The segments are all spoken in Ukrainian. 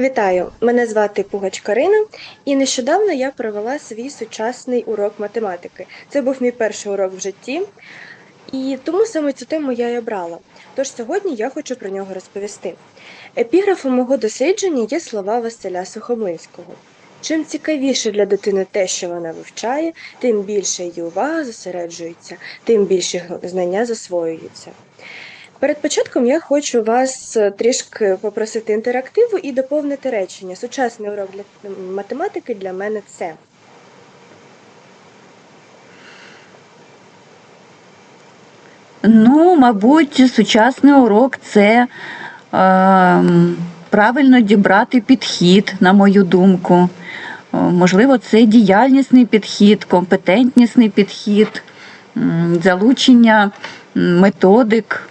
Вітаю! Мене звати Пугач Карина, і нещодавно я провела свій сучасний урок математики. Це був мій перший урок в житті, і тому саме цю тему я й обрала. Тож сьогодні я хочу про нього розповісти. Епіграфом мого дослідження є слова Василя Сухомлинського. Чим цікавіше для дитини те, що вона вивчає, тим більше її увага зосереджується, тим більше знання засвоюється. Перед початком я хочу вас е, трішки попросити інтерактиву і доповнити речення. Сучасний урок для математики для мене це. Ну, мабуть, сучасний урок це е, правильно дібрати підхід, на мою думку. Е, Можливо, це діяльнісний підхід, компетентнісний підхід, залучення методик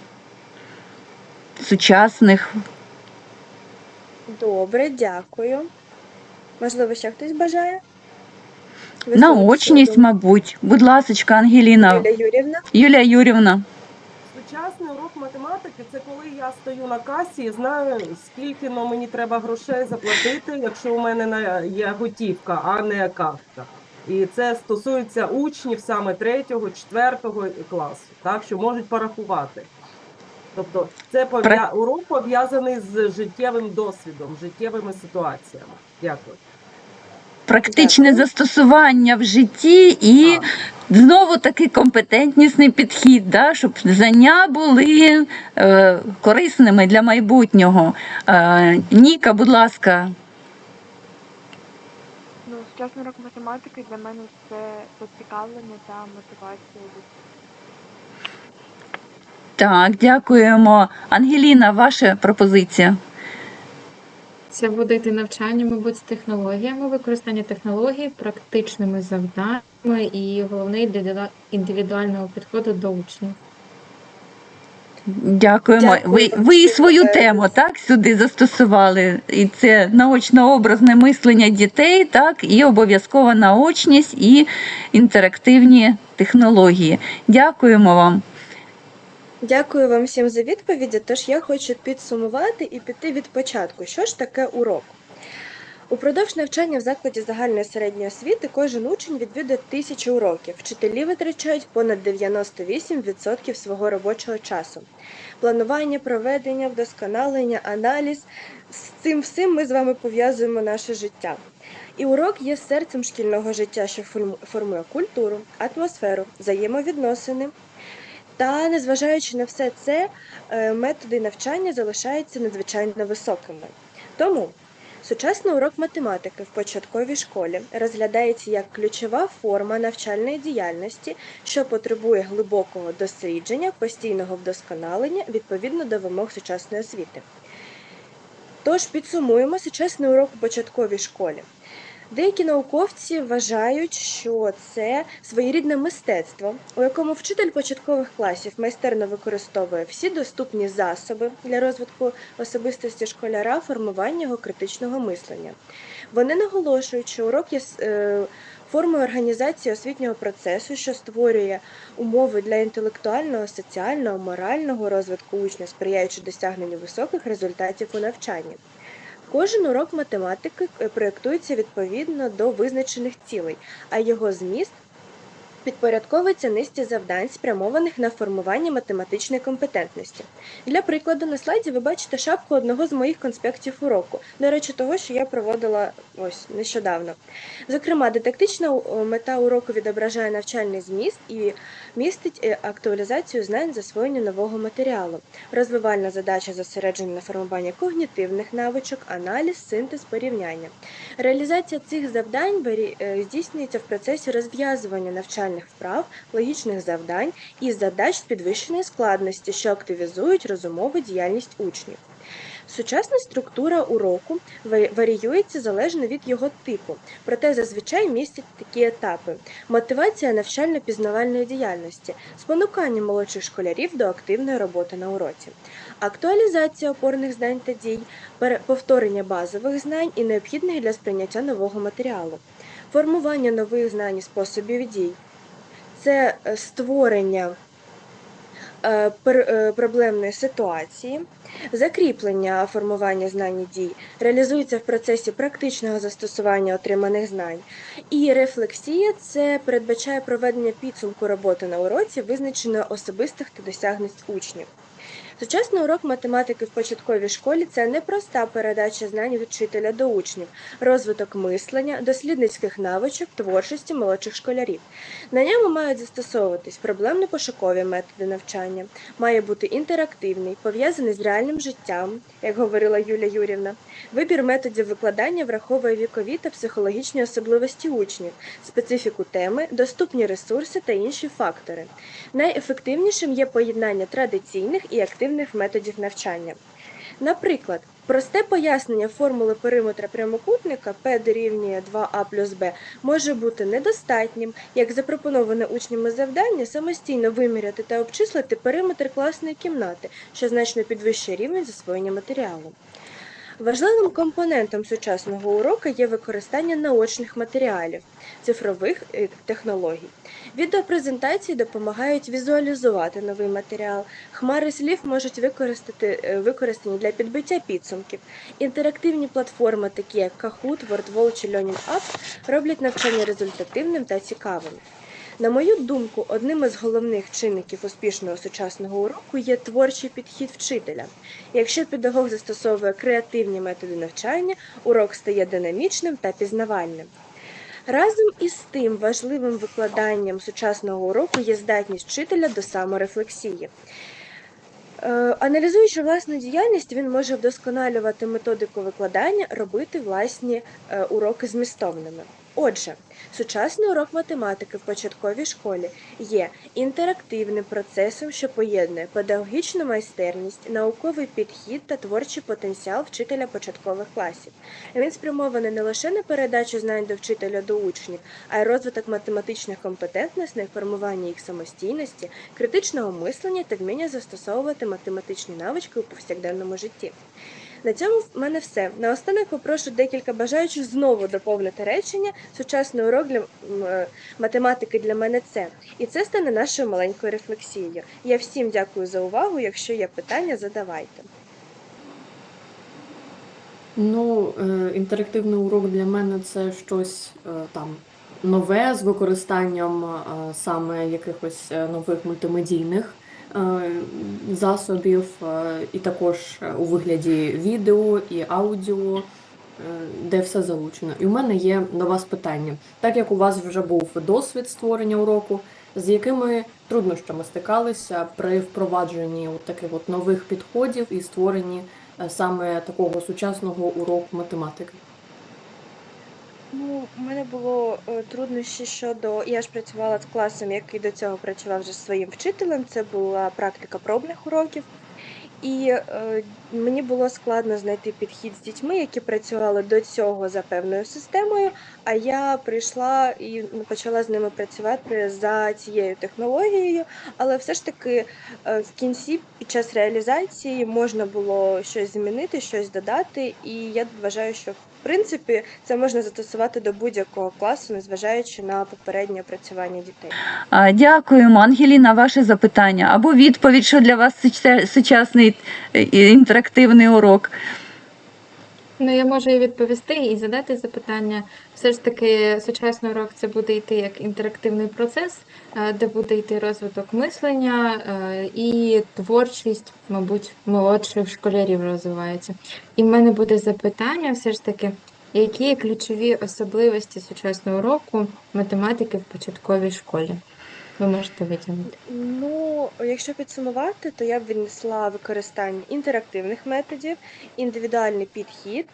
сучасних. Добре, дякую. Можливо, ще хтось бажає? Наочність, мабуть. Будь ласочка, Ангеліна, Юлія Юрівна. Юлія Юрівна. Сучасний урок математики це коли я стою на касі і знаю, скільки ну, мені треба грошей заплатити, якщо у мене є готівка, а не картка. І це стосується учнів саме третього, четвертого класу, так що можуть порахувати. Тобто це пов'я... урок пов'язаний з життєвим досвідом, життєвими ситуаціями. Дякую. Практичне Дякую. застосування в житті і Так. Знову таки компетентнісний підхід, да, щоб знання були е, корисними для майбутнього. Е, Ніка, будь ласка, Ну, сучасний урок математики для мене це зацікавлення та мотивація. Так, дякуємо. Ангеліна, ваша пропозиція. Це буде йти навчання, мабуть, з технологіями, використання технологій, практичними завданнями і головне індивіду- індивідуального підходу до учнів. Дякуємо. Дякую. Ви, ви і свою тему так сюди застосували. І це наочно-образне мислення дітей, так, і обов'язкова наочність, і інтерактивні технології. Дякуємо вам. Дякую вам всім за відповіді. Тож я хочу підсумувати і піти від початку. Що ж таке урок? Упродовж навчання в закладі загальної середньої освіти кожен учень відвідує тисячу уроків. Вчителі витрачають понад 98% свого робочого часу. Планування, проведення, вдосконалення, аналіз з цим всім ми з вами пов'язуємо наше життя. І урок є серцем шкільного життя, що форму- формує культуру, атмосферу, взаємовідносини. Та незважаючи на все це, е, методи навчання залишаються надзвичайно високими. Тому сучасний урок математики в початковій школі розглядається як ключова форма навчальної діяльності, що потребує глибокого дослідження, постійного вдосконалення відповідно до вимог сучасної освіти. Тож підсумуємо сучасний урок у початковій школі. Деякі науковці вважають, що це своєрідне мистецтво, у якому вчитель початкових класів майстерно використовує всі доступні засоби для розвитку особистості школяра, формування його критичного мислення. Вони наголошують, що урок є е, формою організації освітнього процесу, що створює умови для інтелектуального, соціального, морального розвитку учня, сприяючи досягненню високих результатів у навчанні. Кожен урок математики е, проєктується відповідно до визначених цілей, а його зміст підпорядковується низці завдань, спрямованих на формування математичної компетентності. Для прикладу, на слайді ви бачите шапку одного з моїх конспектів уроку, до речі, того, що я проводила ось нещодавно. Зокрема, дидактична е, мета уроку відображає навчальний зміст і містить е, актуалізацію знань засвоєння нового матеріалу. Розвивальна задача зосереджена на формуванні когнітивних навичок, аналіз, синтез, порівняння. Реалізація цих завдань е, здійснюється в процесі розв'язування навчальних вправ, логічних завдань і задач з підвищеної складності, що активізують розумову діяльність учнів. Сучасна структура уроку варіюється залежно від його типу, проте зазвичай містять такі етапи: мотивація навчально-пізнавальної діяльності, спонукання молодших школярів до активної роботи на уроці, актуалізація опорних знань та дій, повторення базових знань і необхідних для сприйняття нового матеріалу, формування нових знань і способів дій. Це е, створення е, е, проблемної ситуації, закріплення формування знань і дій реалізується в процесі практичного застосування отриманих знань. І рефлексія це передбачає проведення підсумку роботи на уроці, визначеної особистих та досягнень учнів. Сучасний урок математики в початковій школі це не проста передача знань від вчителя до учнів, розвиток мислення, дослідницьких навичок, творчості молодших школярів. На ньому мають застосовуватись проблемно-пошукові методи навчання, має бути інтерактивний, пов'язаний з реальним життям, як говорила Юлія Юрівна. Вибір методів викладання враховує вікові та психологічні особливості учнів, специфіку теми, доступні ресурси та інші фактори. Найефективнішим є поєднання традиційних і активних методів навчання. Наприклад, просте пояснення формули периметра прямокутника P дорівнює 2а плюс b може бути недостатнім, як запропоноване учнями завдання самостійно виміряти та обчислити периметр класної кімнати, що значно підвищує рівень засвоєння матеріалу. Важливим компонентом сучасного уроку є використання наочних матеріалів, цифрових е, технологій. Відеопрезентації допомагають візуалізувати новий матеріал. Хмари слів можуть використати е, використані для підбиття підсумків. Інтерактивні платформи, такі як Kahoot, WordWall чи LearningApps, роблять навчання результативним та цікавим. На мою думку, одним із головних чинників успішного сучасного уроку є творчий підхід вчителя. Якщо педагог застосовує креативні методи навчання, урок стає динамічним та пізнавальним. Разом із тим важливим викладанням сучасного уроку є здатність вчителя до саморефлексії. Е, Аналізуючи власну діяльність, він може вдосконалювати методику викладання, робити власні е, уроки змістовними. Отже, сучасний урок математики в початковій школі є інтерактивним процесом, що поєднує педагогічну майстерність, науковий підхід та творчий потенціал вчителя початкових класів. Він спрямований не лише на передачу знань до вчителя до учнів, а й розвиток математичних компетентностей, формування їх самостійності, критичного мислення та вміння застосовувати математичні навички у повсякденному житті. На цьому в мене все. Наостанок попрошу декілька бажаючих знову доповнити речення. Сучасний урок для е, математики для мене це. І це стане нашою маленькою рефлексією. Я всім дякую за увагу. Якщо є питання, задавайте. Ну, е, інтерактивний урок для мене це щось е, там нове з використанням саме якихось нових мультимедійних засобів, е, і також е, у вигляді відео і аудіо, е, де все залучено. І у мене є до вас питання. Так як у вас вже був досвід створення уроку, з якими труднощами стикалися при впровадженні от таких от нових підходів і створенні е, саме такого сучасного уроку математики. Ну, у мене було е, труднощі щодо. Я ж працювала з класом, який до цього працював вже зі своїм вчителем. Це була практика пробних уроків. І е, мені було складно знайти підхід з дітьми, які працювали до цього за певною системою. А я прийшла і почала з ними працювати за цією технологією. Але все ж таки е, в кінці, під час реалізації, можна було щось змінити, щось додати. І я вважаю, що принципі це можна застосувати до будь-якого класу, незважаючи на попереднє опрацювання дітей. Дякуємо, Дякуємо, Ангеліна, ваше запитання або відповідь, що для вас сучасний е, інтерактивний урок. Ну, я можу і відповісти і задати запитання. Все ж таки, сучасний урок це буде йти як інтерактивний процес, е, де буде йти розвиток мислення е, і творчість, мабуть, молодших школярів розвивається. І в мене буде запитання, все ж таки, які ключові особливості сучасного уроку математики в початковій школі? Ви можете витягнути. Ну, якщо підсумувати, то я б віднесла використання інтерактивних методів, індивідуальний підхід,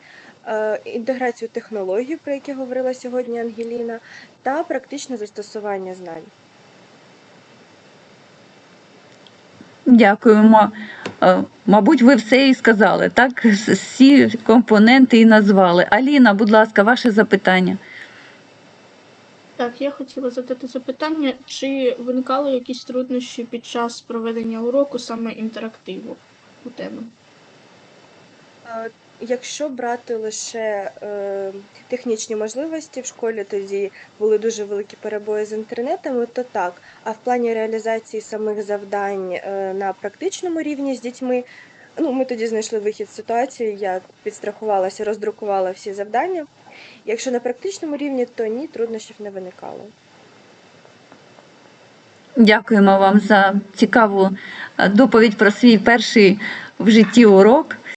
е, інтеграцію технологій, про які говорила сьогодні Ангеліна, та практичне застосування знань. Дякуємо. Е, Мабуть, ви все і сказали, так? Всі компоненти і назвали. Аліна, будь ласка, ваше запитання. Так, я хотіла задати запитання, чи виникали якісь труднощі під час проведення уроку саме інтерактиву у тебе? Якщо брати лише е, технічні можливості в школі, тоді були дуже великі перебої з інтернетами, то так. А в плані реалізації самих завдань е, на практичному рівні з дітьми, ну ми тоді знайшли вихід з ситуації. Я підстрахувалася, роздрукувала всі завдання. Якщо на практичному рівні, то ні, труднощів не виникало. Дякуємо вам за цікаву е, доповідь про свій перший в житті урок.